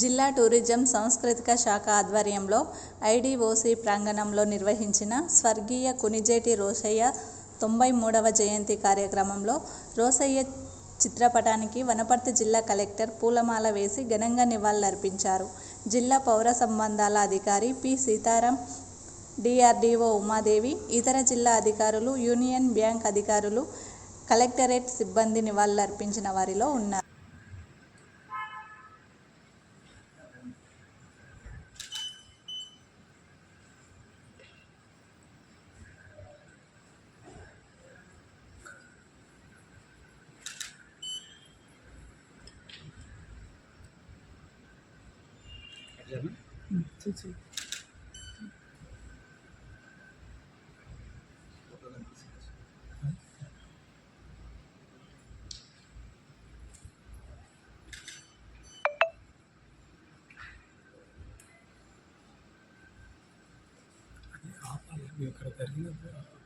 జిల్లా టూరిజం సాంస్కృతిక శాఖ ఆధ్వర్యంలో ఐడిఓసి ప్రాంగణంలో నిర్వహించిన స్వర్గీయ కునిజేటి రోసయ్య తొంభై మూడవ జయంతి కార్యక్రమంలో రోసయ్య చిత్రపటానికి వనపర్తి జిల్లా కలెక్టర్ పూలమాల వేసి ఘనంగా నివాళులర్పించారు. జిల్లా పౌర సంబంధాల అధికారి పి. సీతారాం డిఆర్డీఓ ఉమాదేవి ఇతర జిల్లా అధికారులు యూనియన్ బ్యాంక్ అధికారులు కలెక్టరేట్ సిబ్బంది నివాళులర్పించిన వారిలో ఉన్నారు. যাবেন आप करता रहिए